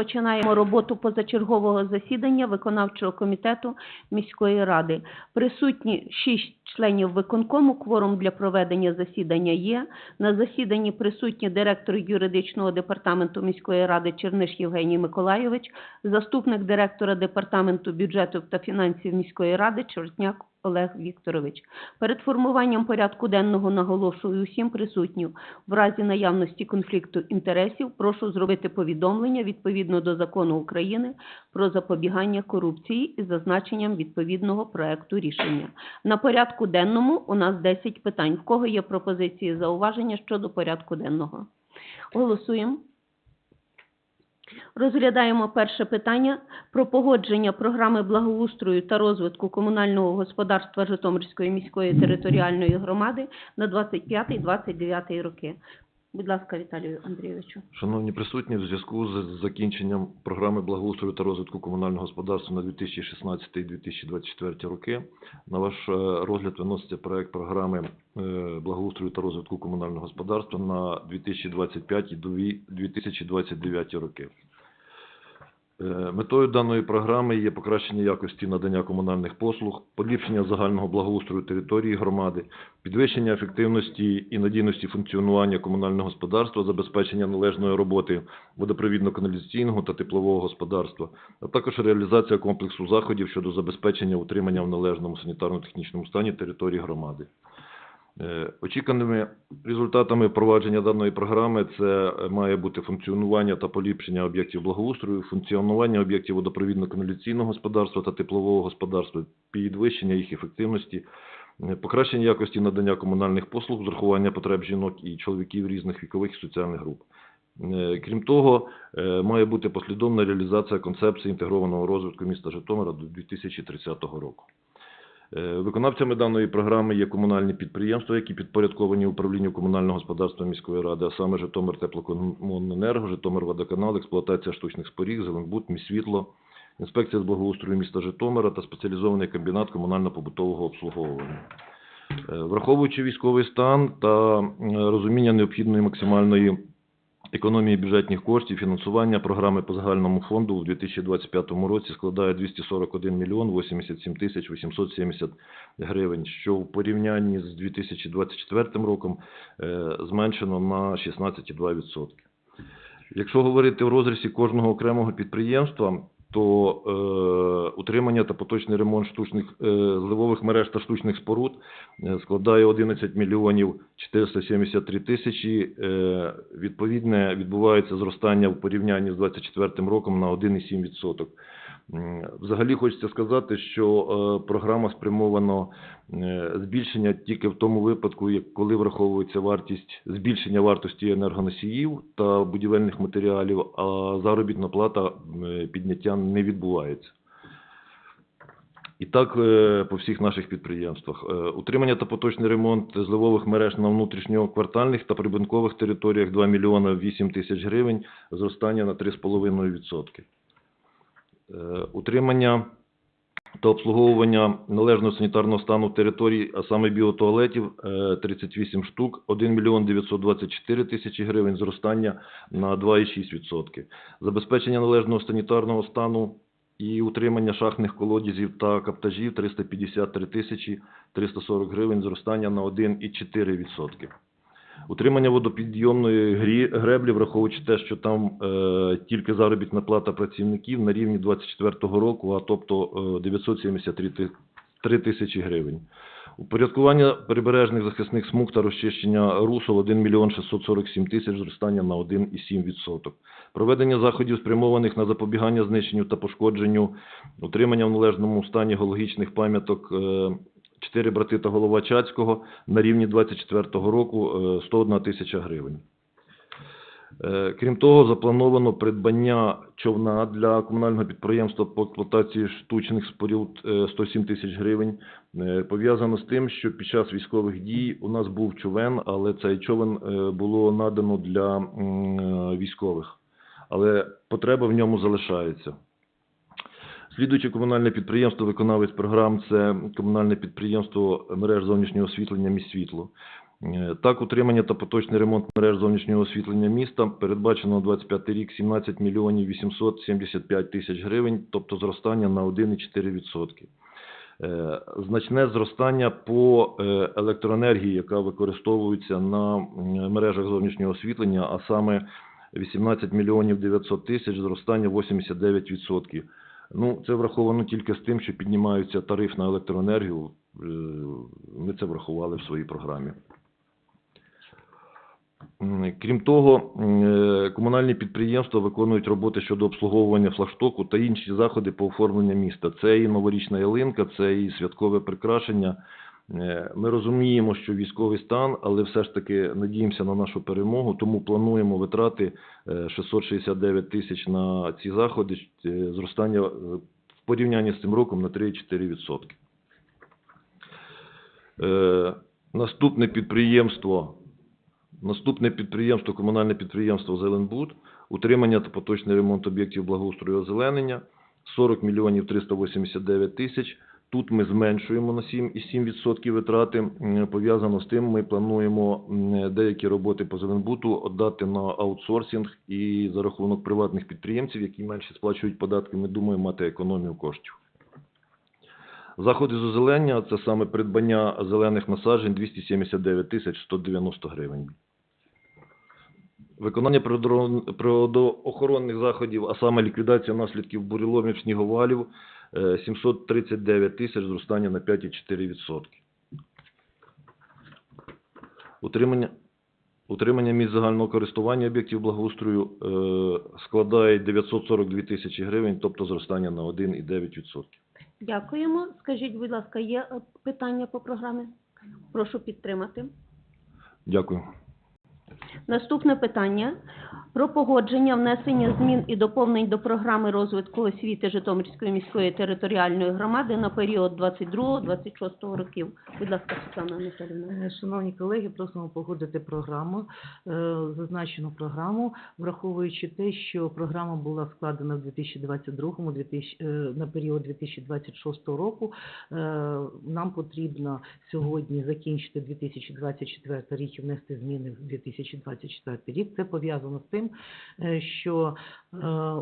Розпочинаємо роботу позачергового засідання виконавчого комітету міської ради. Присутні шість членів виконкому. Кворум для проведення засідання є. На засіданні присутні директор юридичного департаменту міської ради Черниш Євгеній Миколайович, заступник директора департаменту бюджету та фінансів міської ради Чортняк Олег Вікторович. Перед формуванням порядку денного наголошую усім присутнім. В разі наявності конфлікту інтересів прошу зробити повідомлення відповідно до закону України про запобігання корупції із зазначенням відповідного проекту рішення. На порядку денному у нас 10 питань. В кого є пропозиції зауваження щодо порядку денного? Голосуємо. Розглядаємо перше питання про погодження програми благоустрою та розвитку комунального господарства Житомирської міської територіальної громади на 25-29 роки. Будь ласка, Віталію Андрійовичу. Шановні присутні, в зв'язку з закінченням програми благоустрою та розвитку комунального господарства на 2016-2024 роки на ваш е, розгляд виноситься проект програми е, благоустрою та розвитку комунального господарства на 2025 і 2029 роки. Е, Метою даної програми є покращення якості надання комунальних послуг, поліпшення загального благоустрою території громади, підвищення ефективності і надійності функціонування комунального господарства, забезпечення належної роботи водопровідно-каналізаційного та теплового господарства, а також реалізація комплексу заходів щодо забезпечення утримання в належному санітарно-технічному стані території громади. Е, Очіканими результатами впровадження даної програми це має бути функціонування та поліпшення об'єктів благоустрою, функціонування об'єктів водопровідно-каналізаційного господарства та теплового господарства, підвищення їх ефективності, е, покращення якості надання комунальних послуг, зрахування потреб жінок і чоловіків різних вікових і соціальних груп. Е, Крім того, має бути послідовна реалізація концепції інтегрованого розвитку міста Житомира до 2030 року. Е, Виконавцями даної програми є комунальні підприємства, які підпорядковані управлінню комунального господарства міської ради, а саме Житомир теплокомуненерго, Житомир водоканал, експлуатація штучних споріг, Зеленбуд, Міськвітло, інспекція з благоустрою міста Житомира та спеціалізований комбінат комунально-побутового обслуговування. Е, Враховуючи військовий стан та розуміння необхідної максимальної економії бюджетних коштів, фінансування програми по загальному фонду у 2025 році складає 241 мільйон 87 тисяч 870 гривень, що в порівнянні з 2024 роком е, зменшено на 16,2%. Якщо говорити в розрізі кожного окремого підприємства, то е, утримання та поточний ремонт штучних е, зливових мереж та штучних споруд е, складає 11 мільйонів 473 тисячі. Е, відповідне відбувається зростання в порівнянні з 2024 роком на 1,7%. Взагалі хочеться сказати, що е, програма спрямовано е, збільшення тільки в тому випадку, коли враховується вартість збільшення вартості енергоносіїв та будівельних матеріалів, а заробітна плата підняття не відбувається. І так е, по всіх наших підприємствах. Утримання та поточний ремонт зливових мереж на внутрішньоквартальних та прибудинкових територіях 2 мільйона 8 тисяч гривень, зростання на 3,5%. Е, Утримання та обслуговування належного санітарного стану територій, а саме біотуалетів, е, 38 штук, 1 мільйон 924 тисячі гривень, зростання на 2,6%. Забезпечення належного санітарного стану і утримання шахтних колодязів та каптажів 353 тисячі 340 гривень, зростання на 1,4%. Утримання водопідйомної греблі, враховуючи те, що там е, тільки заробітна плата працівників на рівні 24 року, а тобто е, 973 ти- 3 тисячі гривень. Упорядкування прибережних захисних смуг та розчищення русел 1 мільйон 647 тисяч, зростання на 1,7%. Проведення заходів, спрямованих на запобігання знищенню та пошкодженню, утримання в належному стані геологічних пам'яток е, чотири брати та голова Чацького на рівні 24 року е, 101 тисяча гривень. Е, Крім того, заплановано придбання човна для комунального підприємства по експлуатації штучних споруд е, 107 тисяч гривень. Е, Пов'язано з тим, що під час військових дій у нас був човен, але цей човен е, було надано для е, військових. Але потреба в ньому залишається. Слідуюче комунальне підприємство, виконавець програм, це комунальне підприємство мереж зовнішнього освітлення «Міськвітло». Е, Так, утримання та поточний ремонт мереж зовнішнього освітлення міста передбачено на 25 рік 17 мільйонів 875 тисяч гривень, тобто зростання на 1,4%. Е, Значне зростання по е, електроенергії, яка використовується на мережах зовнішнього освітлення, а саме 18 мільйонів 900 тисяч, зростання 89%. Ну, це враховано тільки з тим, що піднімається тариф на електроенергію. Е, Ми це врахували в своїй програмі. Крім того, е, комунальні підприємства виконують роботи щодо обслуговування флагштоку та інші заходи по оформленню міста. Це і новорічна ялинка, це і святкове прикрашення. Е, Ми розуміємо, що військовий стан, але все ж таки надіємося на нашу перемогу, тому плануємо витрати е, 669 тисяч на ці заходи, е, зростання е, в порівнянні з цим роком на 3,4%. Е, Наступне підприємство Наступне підприємство, комунальне підприємство «Зеленбуд», утримання та поточний ремонт об'єктів благоустрою озеленення, 40 мільйонів 389 тисяч. Тут ми зменшуємо на 7,7% витрати. Пов'язано з тим, ми плануємо деякі роботи по «Зеленбуду» віддати на аутсорсинг і за рахунок приватних підприємців, які менше сплачують податки, ми думаємо мати економію коштів. Заходи з озеленення – це саме придбання зелених насаджень 279 тисяч 190 гривень. Виконання природоохорон- природоохоронних заходів, а саме ліквідація наслідків буреломів сніговалів е, 739 тисяч, зростання на 5,4%. Утримання, утримання місць загального користування об'єктів благоустрою е, складає 942 тисячі гривень, тобто зростання на 1,9%. Дякуємо. Скажіть, будь ласка, є е, питання по програмі? Прошу підтримати. Дякую. Наступне питання про погодження внесення змін і доповнень до програми розвитку освіти Житомирської міської територіальної громади на період 22-26 років. Будь ласка, Світлана Анатолійовна. Е, Шановні колеги, просимо погодити програму, е, зазначену програму, враховуючи те, що програма була складена в 2022 2000, е, на період 2026 року. Нам потрібно сьогодні закінчити 2024 рік і внести зміни в 2024 рік. Це пов'язано з тим, е, що е,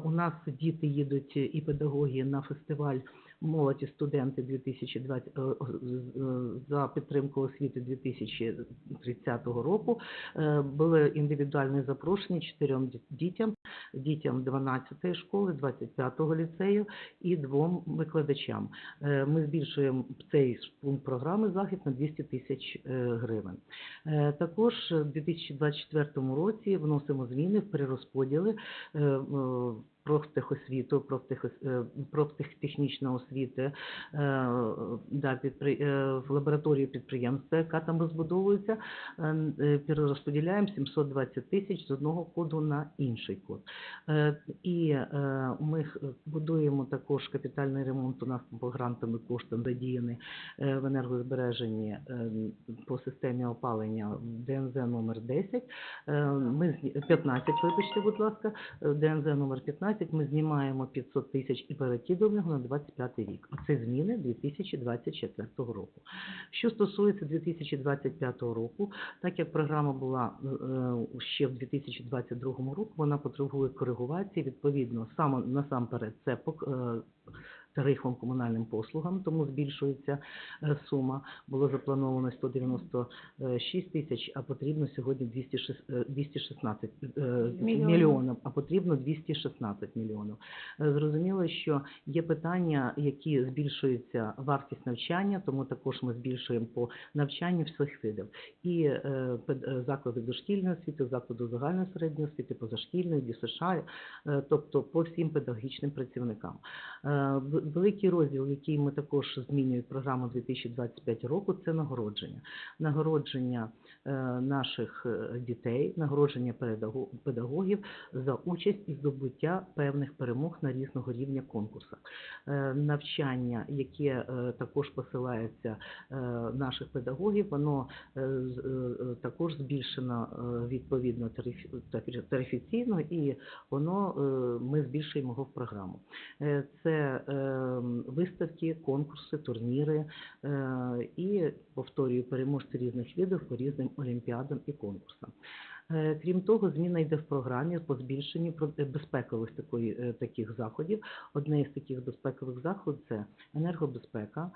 у нас діти їдуть і педагоги на фестиваль молоді студенти 2020 е, за підтримку освіти 2030 року Е, були індивідуальні запрошення чотирьом ді- дітям, дітям 12 школи, 25-го ліцею і двом викладачам. Е, Ми збільшуємо цей пункт програми захід на 200 тисяч гривень. Також в 2024 році вносимо зміни в перерозподіли профтехосвіту, профтехос- е, профтехнічної освіти е, да, підпри- е, в лабораторію підприємства, яка там розбудовується, е, е, перерозподіляємо 720 тисяч з одного коду на інший код. І ми будуємо також капітальний ремонт у нас по грантами коштам задіяний в енергозбереженні е, по системі опалення ДНЗ номер 10. Е, Ми 15, вибачте, будь ласка, ДНЗ номер 15, ми знімаємо 500 тисяч і перекидуємо на 25 рік. Оце зміни 2024 року. Що стосується 2025 року, так як програма була е, ще в 2022 році, вона потребує коригувації, відповідно, саме насамперед це е, комунальним послугам, тому збільшується е, сума. Було заплановано 196 тисяч, а потрібно сьогодні 206, е, 216 е, Мільйонів. мільйонів, а потрібно 216 мільйонів. Зрозуміло, що є питання, які збільшується вартість навчання, тому також ми збільшуємо по навчанню всіх видів. І заклади дошкільної освіти, заклади загальної середньої освіти, позашкільної, ДЮСШ, е, тобто по всім педагогічним працівникам. Великий розділ, який ми також змінюємо програму 2025 року, це нагородження. Нагородження е, наших е, дітей, нагородження педагогів за участь і здобуття певних перемог на різного рівня конкурсах. Е, Навчання, яке також посилається наших педагогів, воно також збільшено відповідно тариф- тариф- тарифіційно, і воно ми збільшуємо його в програму. Це виставки, конкурси, турніри е, і повторюю переможці різних видів по різним олімпіадам і конкурсам. Е, Крім того, зміна йде в програмі по збільшенню е, безпекових такої, таких заходів. Одне із таких безпекових заходів це енергобезпека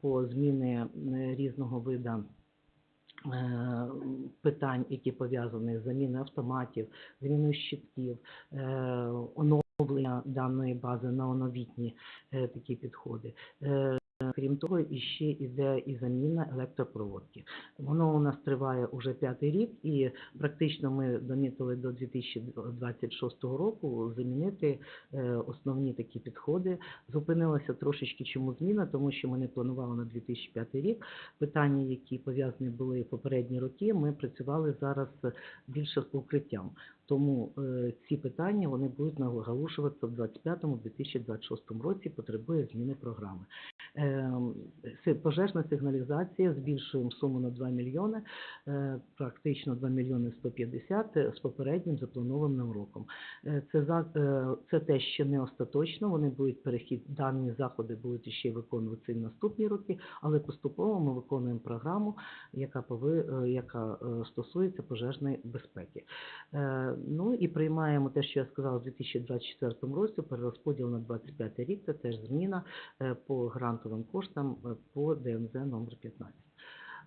по зміни різного виду питань, які пов'язані з заміною автоматів, заміною щитків, е, даної бази на оновітні е, такі підходи. Крім того, іще йде і заміна електропроводки. Воно у нас триває уже п'ятий рік, і практично ми домітили до 2026 року замінити е, основні такі підходи. Зупинилася трошечки чому зміна, тому що ми не планували на 2005 рік. Питання, які пов'язані були попередні роки, ми працювали зараз більше з укриттям. Тому е, ці питання вони будуть наголошуватися в 2025-2026 році. Потребує зміни програми. Ем, Пожежна сигналізація збільшуємо суму на 2 мільйони, е, практично 2 мільйони 150 е, з попереднім запланованим роком. Е, Це за це те, що не остаточно. Вони будуть перехід, дані заходи будуть ще виконуватися і в наступні роки, але поступово ми виконуємо програму, яка пови, яка стосується пожежної безпеки. Ну і приймаємо те, що я сказала, у 2024 році перерозподіл на 25 рік. Це теж зміна по грантовим коштам е, по ДМЗ номер 15.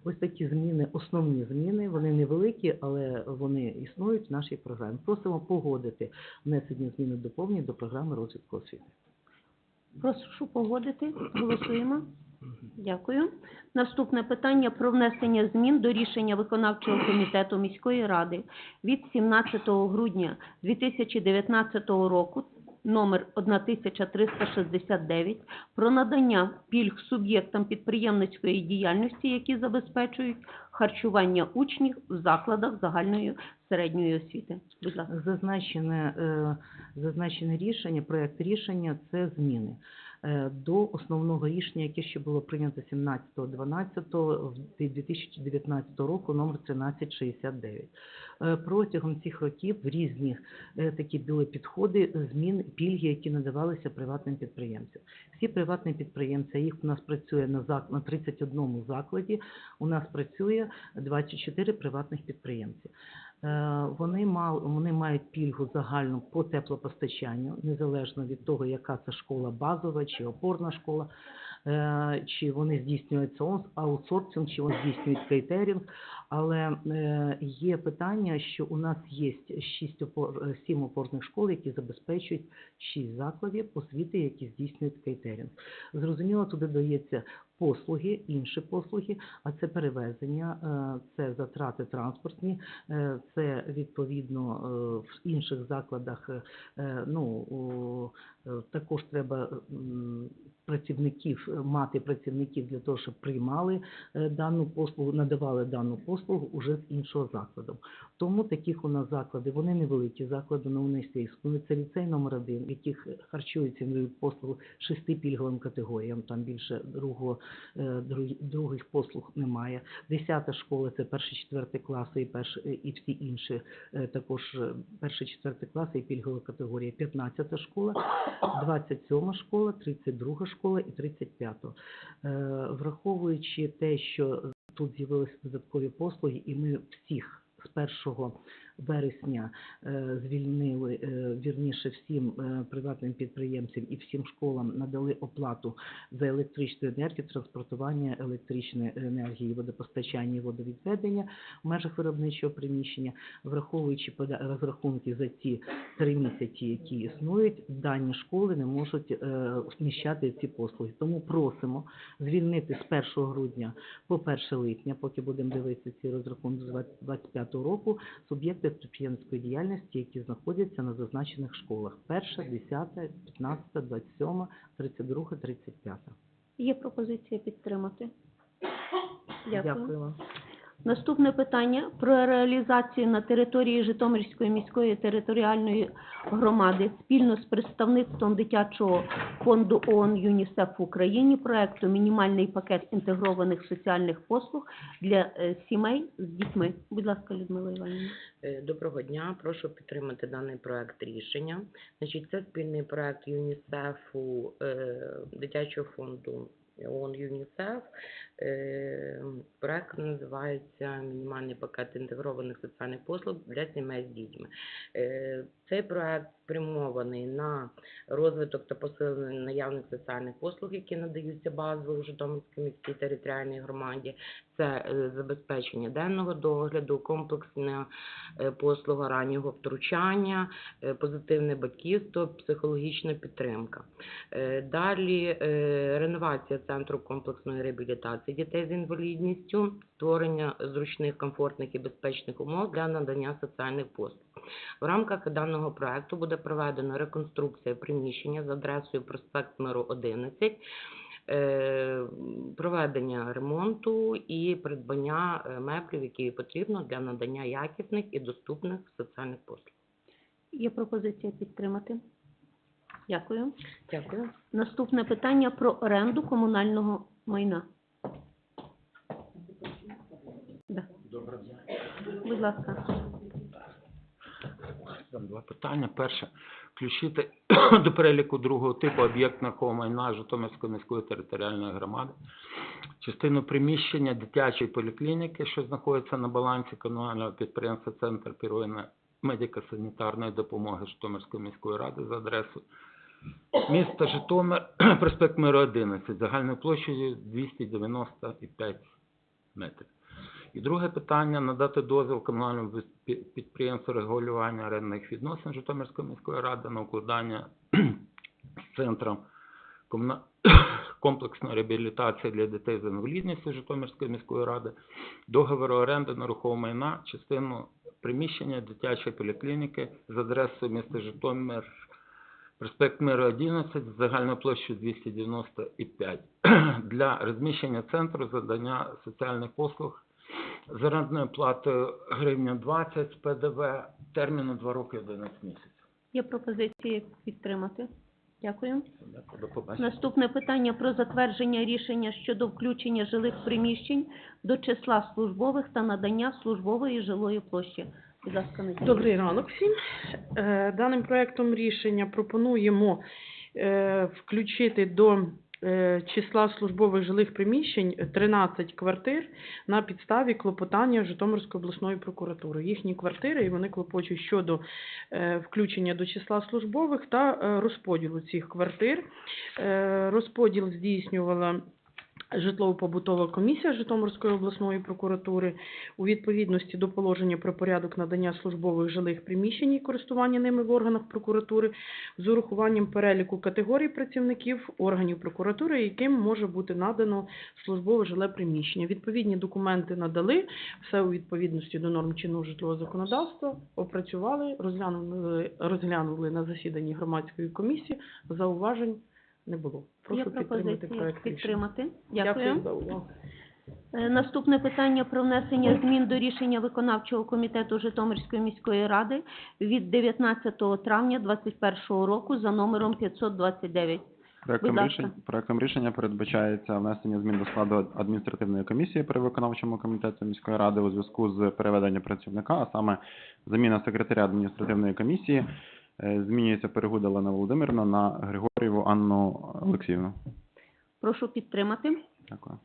Ось такі зміни, основні зміни, вони невеликі, але вони існують в нашій програмі. Просимо погодити внесення змін і доповнень до програми розвитку освіти. Прошу погодити. Голосуємо. Дякую. Наступне питання про внесення змін до рішення виконавчого комітету міської ради від 17 грудня 2019 року номер 1369 про надання пільг суб'єктам підприємницької діяльності, які забезпечують харчування учнів в закладах загальної середньої освіти. Зазначене, е, зазначене рішення, проект рішення це зміни до основного рішення, яке ще було прийнято 17.12.2019 року, номер 1369. Е, Протягом цих років різні е, такі були підходи, змін, пільги, які надавалися приватним підприємцям. Всі приватні підприємці, їх у нас працює на, зак- на 31 закладі, у нас працює 24 приватних підприємці. Е, Вони, мал, вони мають пільгу загальну по теплопостачанню, незалежно від того, яка це школа базова чи опорна школа, е, чи вони здійснюють аут- аутсорсинг, чи вони здійснюють кейтерінг. Але е, є питання, що у нас є шість опор, е, сім опорних школ, які забезпечують шість закладів освіти, які здійснюють кейтерінг. Зрозуміло, туди дається послуги, інші послуги, а це перевезення, е, це затрати транспортні, е, це відповідно е, в інших закладах. Ну також треба працівників е, мати працівників для того, щоб приймали е, дану послугу, надавали дану послугу уже з іншого закладу. Тому таких у нас заклади, вони невеликі заклади, вони всі існують. Це ліцей номер один, яких харчуються і надають послугу шести пільговим категоріям. Там більше другого, е, других послуг немає. Десята школа це перші четверті класи і перші і всі інші також перші четверті класи і пільгова категорія. 15 школа, 27 школа, 32 школа і 35. Е, Враховуючи те, що тут з'явилися додаткові послуги, і ми всіх з 1 вересня е, звільнили, е, вірніше всім е, приватним підприємцям і всім школам надали оплату за електричну енергію, транспортування електричної енергії, водопостачання і водовідведення в межах виробничого приміщення, враховуючи розрахунки за ці три місяці, які існують, дані школи не можуть вміщати ці послуги. Тому просимо звільнити з 1 грудня по 1 липня, поки будемо дивитися ці розрахунки з 2025 року, суб'єкти підприємницької діяльності, які знаходяться на зазначених школах. Перша, 10, 15, 27, 32, 35. Є пропозиція підтримати. Дякую. вам. Наступне питання про реалізацію на території Житомирської міської територіальної громади спільно з представництвом дитячого фонду ООН ЮНІСЕФ в Україні проекту Мінімальний пакет інтегрованих соціальних послуг для е, сімей з дітьми. Будь ласка, Людмила Іванівна. Е, Доброго дня, прошу підтримати даний проект рішення. Значить, це спільний проект ЮНІСЕФу, е, дитячого фонду ООН ЮНІСЕФ. Е, Проект називається Мінімальний пакет інтегрованих соціальних послуг для сімей з дітьми. Е, Цей проект спрямований на розвиток та посилення наявних соціальних послуг, які надаються базово у Житомирській міській територіальній громаді. Це е, забезпечення денного догляду, комплексна послуга раннього втручання, позитивне батьківство, психологічна підтримка. Далі реновація центру комплексної реабілітації дітей з інвалідністю, створення зручних, комфортних і безпечних умов для надання соціальних послуг. В рамках даного проекту буде проведена реконструкція приміщення з адресою проспект Миру 11, е, проведення ремонту і придбання е, меблів, які потрібно для надання якісних і доступних соціальних послуг. Є пропозиція підтримати. Дякую. Дякую. Наступне питання про оренду комунального майна. Дня. Будь ласка. Там два питання. Перше, включити до переліку другого типу об'єктного майна Житомирської міської територіальної громади частину приміщення дитячої поліклініки, що знаходиться на балансі комунального підприємства Центр первинної медико-санітарної допомоги Житомирської міської ради за адресою міста Житомир, проспект Миру 11, загальною площею 295 метрів. І друге питання надати дозвіл комунальному підприємству регулювання орендних відносин Житомирської міської ради на укладання з центром комплексної реабілітації для дітей з інвалідністю Житомирської міської ради договору оренди нерухомого майна частину приміщення дитячої поліклініки з адресою міста Житомир Проспект Миру 11 з загальною площею 295 для розміщення центру задання соціальних послуг з орендною платою гривня 20 з ПДВ терміну 2 роки 11 місяців. Є пропозиції підтримати. Дякую. Дякую, До побачення. Наступне питання про затвердження рішення щодо включення жилих приміщень до числа службових та надання службової жилої площі. Будь ласка, Надія. Добрий ранок всім. Е, Даним проектом рішення пропонуємо е, включити до числа службових жилих приміщень 13 квартир на підставі клопотання Житомирської обласної прокуратури. Їхні квартири, і вони клопочуть щодо е, включення до числа службових та е, розподілу цих квартир. Е, Розподіл здійснювала Житлово-побутова комісія Житомирської обласної прокуратури у відповідності до положення про порядок надання службових жилих приміщень і користування ними в органах прокуратури з урахуванням переліку категорій працівників органів прокуратури, яким може бути надано службове жиле приміщення. Відповідні документи надали, все у відповідності до норм чинного житлового законодавства, опрацювали, розглянули, розглянули на засіданні громадської комісії, зауважень не було. Є Прошу підтримати пропозиції проект рішення. підтримати. Дякую Дякую. за увагу. Е, Наступне питання про внесення змін до рішення виконавчого комітету Житомирської міської ради від 19 травня 2021 року за номером 529. Проектом ласка. рішення, проектом рішення передбачається внесення змін до складу адміністративної комісії при виконавчому комітеті міської ради у зв'язку з переведенням працівника, а саме заміна секретаря адміністративної комісії. Е, Змінюється Перегуда Олена Володимирівна на Григорєву Анну Олексіївну. Прошу підтримати. Дякую.